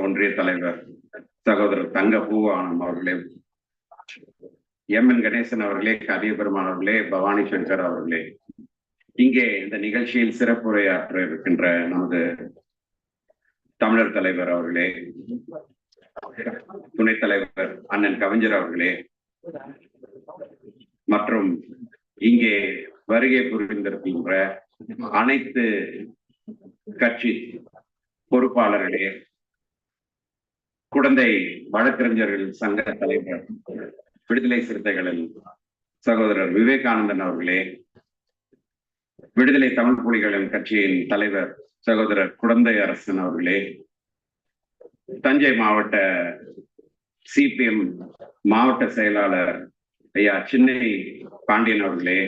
ஒன்றிய தலைவர் சகோதரர் தங்க பூவானம் அவர்களே எம் என் கணேசன் அவர்களே கவியபெருமான் அவர்களே பவானி சங்கர் அவர்களே. இங்கே இந்த நிகழ்ச்சியில் சிறப்புரையாற்ற இருக்கின்ற நமது தமிழர் தலைவர் அவர்களே துணைத் தலைவர் அண்ணன் கவிஞர் அவர்களே மற்றும் இங்கே வருகை புரிந்திருக்கின்ற அனைத்து கட்சி பொறுப்பாளர்களே குழந்தை வழக்கறிஞர்கள் சங்க தலைவர் விடுதலை சிறுத்தைகளில் சகோதரர் விவேகானந்தன் அவர்களே விடுதலை தமிழ் புலிகளின் கட்சியின் தலைவர் சகோதரர் குழந்தை அரசன் அவர்களே தஞ்சை மாவட்ட சிபிஎம் மாவட்ட செயலாளர் ஐயா சின்னை பாண்டியன் அவர்களே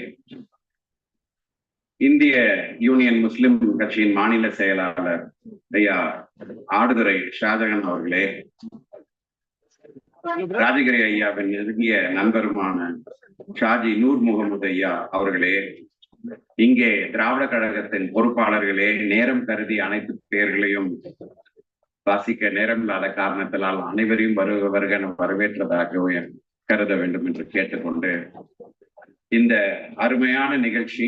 இந்திய யூனியன் முஸ்லிம் கட்சியின் மாநில செயலாளர் ஐயா ஆடுதுறை ஷாஜகான் அவர்களே ராஜகிரி ஐயாவின் நெருங்கிய நண்பருமான ஷாஜி நூர் முகமது ஐயா அவர்களே இங்கே திராவிட கழகத்தின் பொறுப்பாளர்களே நேரம் கருதி அனைத்து பெயர்களையும் வாசிக்க நேரம் இல்லாத காரணத்தினால் அனைவரையும் வருக வருக வரவேற்றதாக கருத வேண்டும் என்று கேட்டுக்கொண்டு இந்த அருமையான நிகழ்ச்சி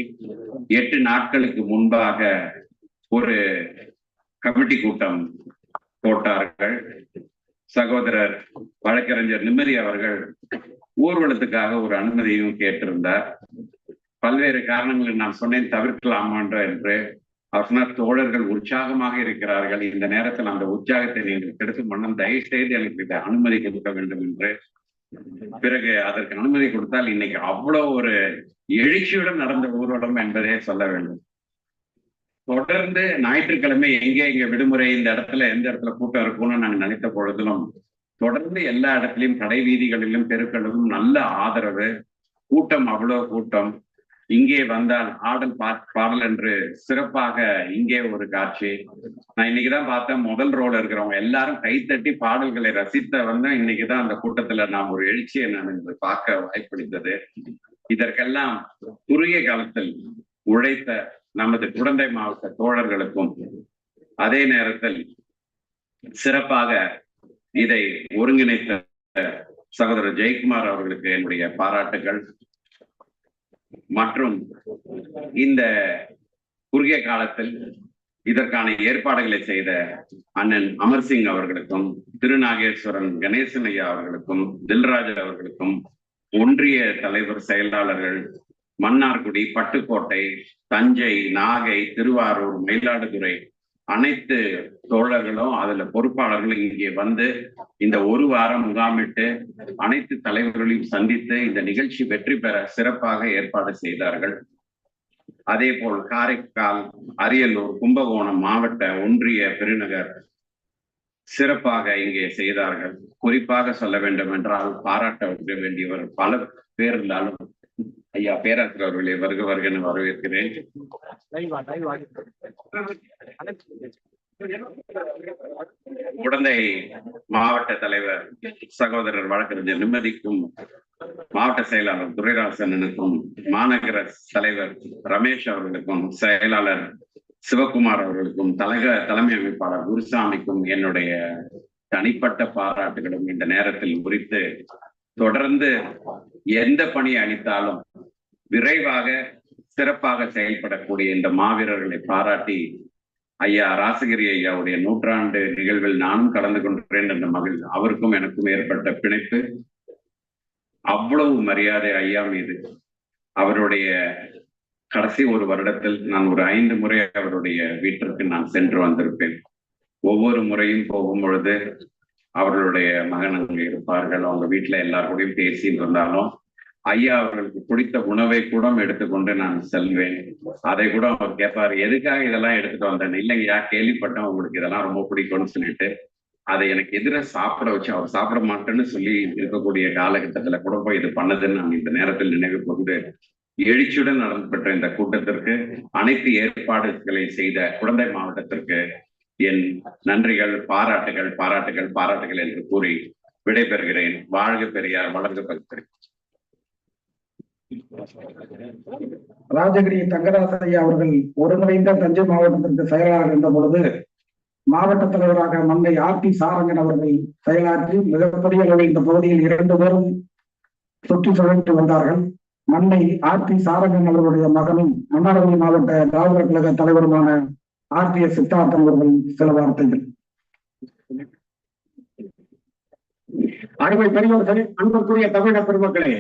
எட்டு நாட்களுக்கு முன்பாக ஒரு கமிட்டி கூட்டம் போட்டார்கள். சகோதரர் வழக்கறிஞர் நிம்மதி அவர்கள் ஊர்வலத்துக்காக ஒரு அனுமதியும் கேட்டிருந்தார். பல்வேறு காரணங்களை நான் சொன்னேன் தவிர்க்கலாமான்ற என்று. அவர் சொன்னார் தோழர்கள் உற்சாகமாக இருக்கிறார்கள். இந்த நேரத்தில் அந்த உற்சாகத்தை நீங்கள் கெடுத்து மன்னம் தயவு செய்து எனக்கு இதை அனுமதி கொடுக்க வேண்டும் என்று. பிறகு அதற்கு அனுமதி கொடுத்தால் இன்னைக்கு அவ்வளவு ஒரு எழுச்சியுடன் நடந்த ஊர்வலம் என்பதே சொல்ல வேண்டும். தொடர்ந்து ஞாயிற்றுக்கிழமை எங்கே எங்க விடுமுறை இந்த இடத்துல எந்த இடத்துல கூட்டம் இருக்கும்னு நாங்க நினைத்த பொழுதிலும் தொடர்ந்து எல்லா இடத்துலையும் கடை வீதிகளிலும் தெருக்களிலும் நல்ல ஆதரவு கூட்டம் அவ்வளவு கூட்டம். இங்கே வந்தால் ஆடல் பாடல் என்று சிறப்பாக இங்கே ஒரு காட்சி. நான் இன்னைக்குதான் பார்த்தேன் முதல் ரோல இருக்கிறவங்க எல்லாரும் கைத்தட்டி பாடல்களை ரசித்த வந்து இன்னைக்குதான் அந்த கூட்டத்துல நாம் ஒரு எழுச்சியை நான் பார்க்க வாய்ப்பளித்தது. இதற்கெல்லாம் குறுகிய காலத்தில் உழைத்த நமது குழந்தை மாவட்ட தோழர்களுக்கும் அதே நேரத்தில் சிறப்பாக இதை ஒருங்கிணைத்த சகோதரர் ஜெயக்குமார் அவர்களுக்கு என்னுடைய பாராட்டுகள். மற்றும் இந்த குறுகிய காலத்தில் இதற்கான ஏற்பாடுகளை செய்த அண்ணன் அமர்சிங் அவர்களுக்கும் திருநாகேஸ்வரன் கணேசன் ஐயா அவர்களுக்கும் தில்ராஜ் அவர்களுக்கும் ஒன்றிய தலைவர் செயலாளர்கள் மன்னார்குடி பட்டுக்கோட்டை தஞ்சை நாகை திருவாரூர் மயிலாடுதுறை அனைத்து தோழர்களும் அதுல பொறுப்பாளர்களும் இங்கே வந்து இந்த ஒரு வாரம் முகாமிட்டு அனைத்து தலைவர்களையும் சந்தித்து இந்த நிகழ்ச்சி வெற்றி பெற சிறப்பாக ஏற்பாடு செய்தார்கள். அதே போல் காரைக்கால் அரியலூர் கும்பகோணம் மாவட்ட ஒன்றிய பெருநகர் சிறப்பாக இங்கே செய்தார்கள். குறிப்பாக சொல்ல வேண்டும் என்றால் பாராட்ட வேண்டியவர் பல பேர் இருந்தாலும் ஐயா பேராசிரியர் அவர்களை வருக வருக வரவேற்கிறேன். குழந்தை மாவட்ட தலைவர் சகோதரர் வழக்கறிஞர் நிம்மதிக்கும் மாவட்ட செயலாளர் துரைராசனுக்கும் மாநகர தலைவர் ரமேஷ் அவர்களுக்கும் செயலாளர் சிவகுமார் அவர்களுக்கும் தலக தலைமை அமைப்பாளர் குருசாமிக்கும் என்னுடைய தனிப்பட்ட பாராட்டுகளும் இந்த நேரத்தில் குறித்து தொடர்ந்து எந்த பணி அளித்தாலும் விரைவாக சிறப்பாக செயல்படக்கூடிய இந்த மாவீரர்களை பாராட்டி ஐயா ராசகிரி ஐயாவுடைய நூற்றாண்டு நிகழ்வில் நானும் கலந்து கொண்டிருக்கிறேன் என்ற மகிழ் அவருக்கும் எனக்கும் ஏற்பட்ட பிணைப்பு. அவ்வளவு மரியாதை ஐயா மீது. அவருடைய கடைசி ஒரு வருடத்தில் நான் ஒரு ஐந்து முறை அவருடைய வீட்டிற்கு நான் சென்று வந்திருப்பேன். ஒவ்வொரு முறையும் போகும் பொழுது அவர்களுடைய மகன் இருப்பார்கள். அவங்க வீட்டுல எல்லாருக்கூடையும் பேசி இருந்தாலும் ஐயா அவர்களுக்கு பிடித்த உணவை கூட எடுத்துக்கொண்டு நான் செல்வேன். அதை கூட அவர் கேட்பாரு எதுக்காக இதெல்லாம் எடுத்துட்டு வந்தேன்? இல்லைங்கய்யா கேள்விப்பட்டேன் உங்களுக்கு. இதெல்லாம் ரொம்ப பிடிக்கும்னு சொல்லிட்டு அதை எனக்கு எதிர சாப்பிட வச்சு அவர் சாப்பிட மாட்டேன்னு சொல்லி இருக்கக்கூடிய காலகட்டத்துல கூட போய் இது பண்ணதுன்னு நான் இந்த நேரத்தில் நினைவு கொண்டு எழுச்சியுடன் நடந்து பெற்ற இந்த கூட்டத்திற்கு அனைத்து ஏற்பாடுகளை செய்த குழந்தை மாவட்டத்திற்கு என் நன்றிகள் பாராட்டுகள் பாராட்டுகள் பாராட்டுகள் என்று கூறி விடைபெறுகிறேன். வாழ்க பெரியார் வளர்க பகுத்தறிவு ராஜகிரி தங்கராசையா அவர்கள் ஒருங்கிணைந்த தஞ்சை மாவட்டத்திற்கு செயலாளர் இருந்த பொழுது மாவட்ட தலைவராக மங்கை ஆர் டி சாரங்கன் அவர்கள் செயலாற்றி மிகப்பெரிய அளவில் இந்த பகுதியில் இரண்டு பேரும் சுற்றி சுழன்று வந்தார்கள். மன்னை ஆர் டி சாரங்கன் அவர்களுடைய மகனும் மன்னார்குடி மாவட்ட திராவிடர் கழக தலைவருமான ஆர் பி எஸ் சித்தார்த்தம் அவர்கள் சில வார்த்தைகள். அருமை பெரியவர்களே அன்புக்குரிய தமிழக பெருமக்களே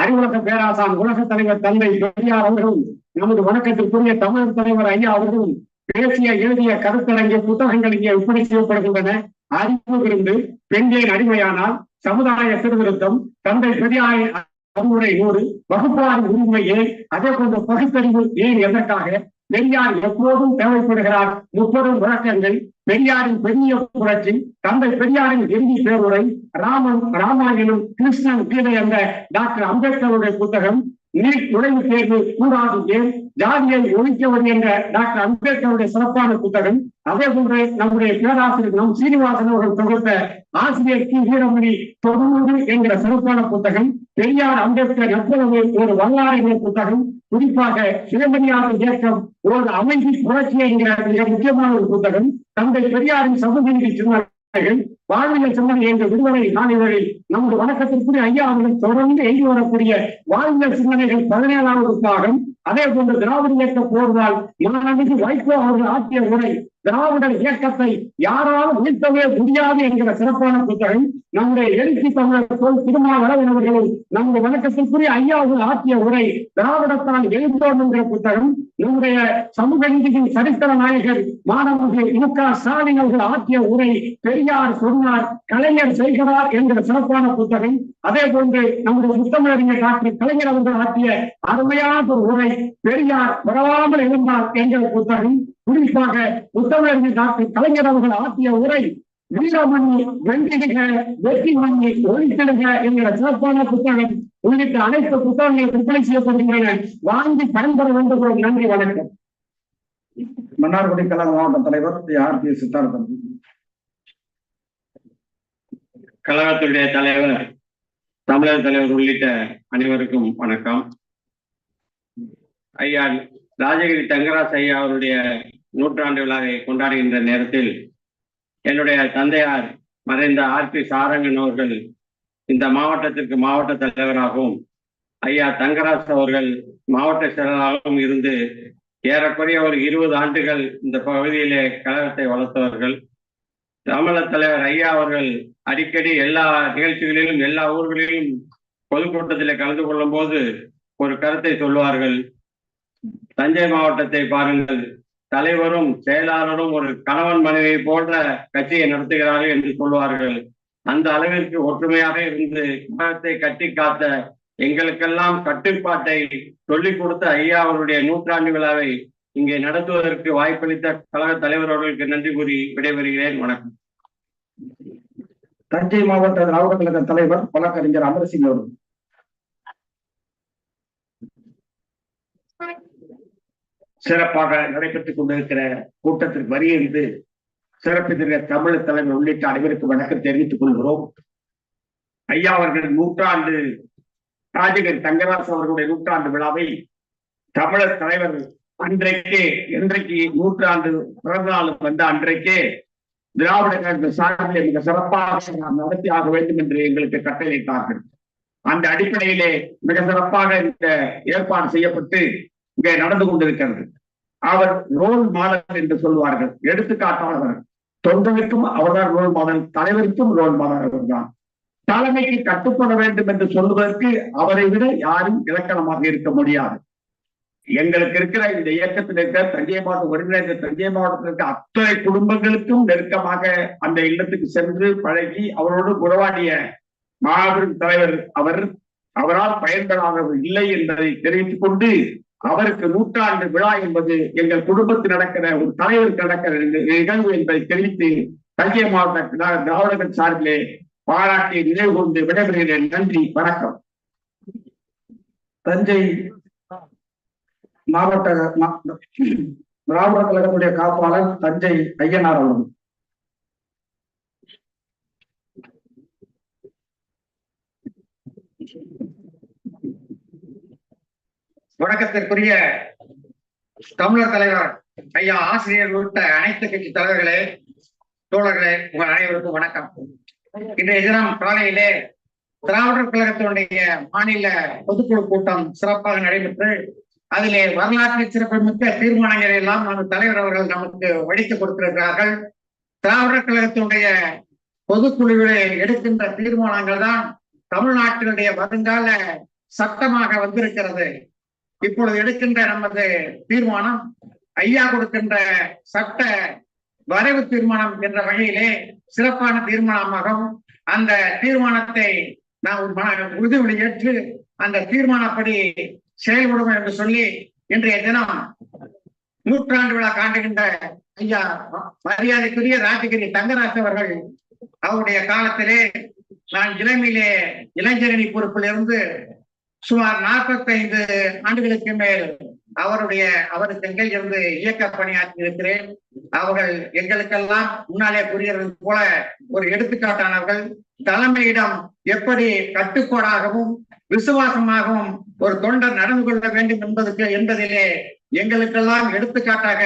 அறிவுலக பேராசான் உலக தலைவர் தந்தை பெரியார் அவர்களும் நமது வணக்கத்திற்குரிய தமிழர் தலைவர் ஐயா அவர்களும் பேசிய எழுதிய கருத்தரங்கிய புத்தகங்கள் இங்கே விற்பனை செய்யப்படுகின்றன. அறிவு விருந்து பெண்களின் அடிமையானால் சமுதாய சீர்திருத்தம் தந்தை பெரியாரின் அறிவுரை நூறு வகுப்பாரின் உரிமையே அதே போன்ற பகுத்தறிவு ஏன் எதற்காக? பெரியார் எப்போதும் தேவைப்படுகிறார். முப்பதும் விளக்கங்கள் பெரியாரின் பெரிய புரட்சி. தந்தை பெரியாரின் இறுதி பேருரை. ராமன் ராமாயணம் கிருஷ்ணன் கீதை என்ற டாக்டர் அம்பேத்கருடைய புத்தகம். நுழைவுத் தேர்வு கூடாது ஜாதியை ஒழிக்கவது என்ற டாக்டர் அம்பேத்கருடைய சிறப்பான புத்தகம். அதே போன்று நம்முடைய பேராசிரியர் நம் சீனிவாசன் அவர்கள் தொகுத்த ஆசிரியர் கி. வீரமணி தொண்ணூறு என்கிற சிறப்பான புத்தகம். பெரியார் அம்பேத்கர் எப்பொழுது ஒரு வரலாறு புத்தகம். குறிப்பாக சிவமணியார் இயக்கம் ஒரு அமைதி புரட்சி என்கிற மிக முக்கியமான ஒரு புத்தகம். தந்தை பெரியாரின் சமூக நீதி வாழ்வியல் சிந்தனை என்ற விடுதலை நாளிதழில் நமது வணக்கத்திற்குரிய ஐயா அவர்கள் தொடர்ந்து எழுதி வரக்கூடிய வாழ்வியல் சிந்தனைகள் பதினேழாவது பாகம் அதே போன்று திராவிட இயக்க போர்வால் மாணவிக்கு வைகோ அவர்கள் ஆற்றிய உரை திராவிடர் இயக்கத்தை யாராலும் வீழ்த்தவே முடியாது என்கிற சிறப்பான புத்தகம் நம்முடைய எழுச்சி தமிழர் சொல் திருமாவளவன் அவர்களும் நம்முடைய வணக்கத்திற்குரிய ஐயா ஆற்றிய உரை திராவிடத்தால் எழுந்தோம் என்கிற புத்தகம் நம்முடைய சமூக நீதியின் சரித்திர நாயகர் மாணவர்கள் மு க ஸ்டாலின் அவர்கள் ஆற்றிய உரை பெரியார் சொன்னார் கலைஞர் செய்கிறார் என்கிற சிறப்பான புத்தகம் அதே போன்று நம்முடைய முத்தமிழறிஞர் டாக்டர் கலைஞர் அவர்கள் ஆற்றிய அருமையான ஒரு உரை பெரியார் பரவாமல் இருந்தார் என்கிற புத்தகம் குறிப்பாக முத்தமிழறிஞர் டாக்டர் கலைஞர் அவர்கள் ஆற்றிய உரை வீரமணி வெண்டிடுக வெற்றி மணி ஒழித்திடுக என்கிற சிறப்பான புத்தகம் உள்ளிட்ட அனைத்து புத்தகங்கள் விற்பனை செய்யப்படுகின்றன வாங்கி பயன்பெற வேண்டும் ஒரு நன்றி வணக்கம். மன்னார்குடி கழக மாவட்ட தலைவர் ஆர். எஸ் சித்தார்த்தன். கழகத்துடைய தலைவர் தமிழர் தலைவர் உள்ளிட்ட அனைவருக்கும் வணக்கம். ஐயா ராஜகிரி தங்கராஜ் ஐயா அவருடைய நூற்றாண்டு விழாவை கொண்டாடுகின்ற நேரத்தில் என்னுடைய தந்தையார் மறைந்த ஆர் பி சாரங்கன் அவர்கள் இந்த மாவட்டத்திற்கு மாவட்ட தலைவராகவும் ஐயா தங்கராஜ் அவர்கள் மாவட்ட செயலராகவும் இருந்து ஏறக்குறைய ஒரு இருபது ஆண்டுகள் இந்த பகுதியிலே கழகத்தை வளர்த்தவர்கள். தமிழ தலைவர் ஐயா அவர்கள் அடிக்கடி எல்லா நிகழ்ச்சிகளிலும் எல்லா ஊர்களிலும் பொதுக்கூட்டத்தில் கலந்து கொள்ளும் போது ஒரு கருத்தை சொல்வார்கள் தஞ்சை மாவட்டத்தை பாருங்கள் தலைவரும் செயலாளரும் ஒரு கணவன் மனைவி போன்ற கட்சியை நடத்துகிறார்கள் என்று சொல்வார்கள் அந்த அளவிற்கு ஒற்றுமையாக இருந்து கழகத்தை கட்டி காத்த எங்களுக்கெல்லாம் கட்டுப்பாட்டை சொல்லிக் கொடுத்த ஐயா அவருடைய நூற்றாண்டு விழாவை இங்கே நடத்துவதற்கு வாய்ப்பளித்த கழக தலைவர் அவர்களுக்கு நன்றி கூறி விடைபெறுகிறேன். வணக்கம். தஞ்சை மாவட்ட திராவிட கழக தலைவர் வழக்கறிஞர் அமர்சிங் அவர்கள் சிறப்பாக நடைபெற்றுக் கொண்டிருக்கிற கூட்டத்திற்கு வருகிறது சிறப்பித்திருக்கிற தமிழ் தலைவர் உள்ளிட்ட அனைவருக்கு வணக்கம் தெரிவித்துக் கொள்கிறோம். ஐயா அவர்கள் நூற்றாண்டு ராஜகர் தங்கராசு அவர்களுடைய நூற்றாண்டு விழாவை தமிழர் தலைவர் அன்றைக்கே இன்றைக்கு நூற்றாண்டு பிறந்த நாளும் வந்த அன்றைக்கே திராவிட கழக சார்பில் மிக சிறப்பாக நாம் நடத்தி ஆக வேண்டும் என்று எங்களுக்கு கட்டளையிட்டார்கள். அந்த அடிப்படையிலே மிக சிறப்பாக இந்த ஏற்பாடு செய்யப்பட்டு இங்கே நடந்து கொண்டிருக்கிறது. அவர் ரோல் மாடல் என்று சொல்வார்கள். எடுத்துக்காட்டாளர் தொண்டனுக்கும் அவர்தான் ரோல் மாடல் தலைவருக்கும் ரோல் மாடல் அவர்தான். தலைமைக்கு கட்டுப்பட வேண்டும் என்று சொல்வதற்கு அவரை விட யாரும் இலக்கணமாக இருக்க முடியாது. எங்களுக்கு இருக்கிற இந்த இயக்கத்தில் இருக்கிற தஞ்சை மாவட்டம் ஒருங்கிணைந்த தஞ்சை மாவட்டத்தில் இருக்க அத்தனை குடும்பங்களுக்கும் நெருக்கமாக அந்த இல்லத்துக்கு சென்று பழகி அவரோடு உறவாடிய மாபெரும் தலைவர் அவர். அவரால் பயன்படாதவர் இல்லை என்பதை தெரிவித்துக் கொண்டு அவருக்கு நூற்றாண்டு விழா என்பது எங்கள் குடும்பத்தில் நடக்கிற ஒரு தலைவருக்கு நடக்கிற நிகழ்வு என்பதை தெரிவித்து தஞ்சை மாவட்ட திராவிடர்கள் சார்பிலே பாராட்டி நினைவு கொண்டு விடைபெறுகிறேன். நன்றி வணக்கம். தஞ்சை மாவட்ட திராவிட கழகத்துடைய காப்பாளர் தஞ்சை ஐயனார் அவர்கள். வணக்கத்திற்குரிய தமிழர் தலைவர் ஐயா ஆசிரியர் உள்ளிட்ட அனைத்து கட்சி தலைவர்களே தோழர்களே உங்கள் அனைவருக்கும் வணக்கம். இன்றைய தினம் காலையிலே திராவிடர் கழகத்தினுடைய மாநில பொதுக்குழு கூட்டம் சிறப்பாக நடைபெற்று அதிலே வரலாற்று சிறப்புமிக்க தீர்மானங்களை எல்லாம் நமது தலைவர் அவர்கள் நமக்கு வடித்து கொடுத்திருக்கிறார்கள். திராவிடர் கழகத்தினுடைய பொதுக்குழுவிலே எடுக்கின்ற தீர்மானங்கள் தான் தமிழ்நாட்டினுடைய வருங்கால சட்டமாக வந்திருக்கிறது. இப்பொழுது எடுக்கின்ற நமது தீர்மானம் ஐயா கொடுக்கின்ற சட்ட வரைவு தீர்மானம் என்ற வகையிலே சிறப்பான தீர்மானமாகும் அந்த தீர்மானத்தை நாம் உறுதிமொழி ஏற்று அந்த தீர்மானப்படி செயல்படும் என்று சொல்லி இன்றைய தினம் நூற்றாண்டு விழா காண்டுகின்ற ஐயா மரியாதைக்குரிய ராஜகிரி தங்கராஜ் அவர்கள் அவருடைய காலத்திலே நான் இளமையிலே இளைஞரணி பொறுப்பில் இருந்து சுமார் நாற்பத்தைந்து ஆண்டுகளுக்கு மேல் அவருடைய அவருக்கு எங்கள் இருந்து இயக்க பணியாற்றி இருக்கிறேன் அவர்கள் எங்களுக்கெல்லாம் முன்னாலே கூறியது போல ஒரு எடுத்துக்காட்டானவர்கள் தலைமையிடம் எப்படி கட்டுப்பாடாகவும் விசுவாசமாகவும் ஒரு தொண்டர் நடந்து கொள்ள வேண்டும் என்பதற்கு என்பதிலே எங்களுக்கெல்லாம் எடுத்துக்காட்டாக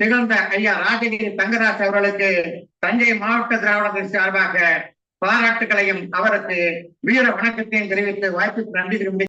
திகழ்ந்த ஐயா ராஜகிரி தங்கராஜ் அவர்களுக்கு தஞ்சை மாவட்ட திராவிடத்தின் சார்பாக பாராட்டுகளையும் அவருக்கு வீர வணக்கத்தையும் தெரிவித்து வாய்ப்புக்கு நன்றி திரும்பி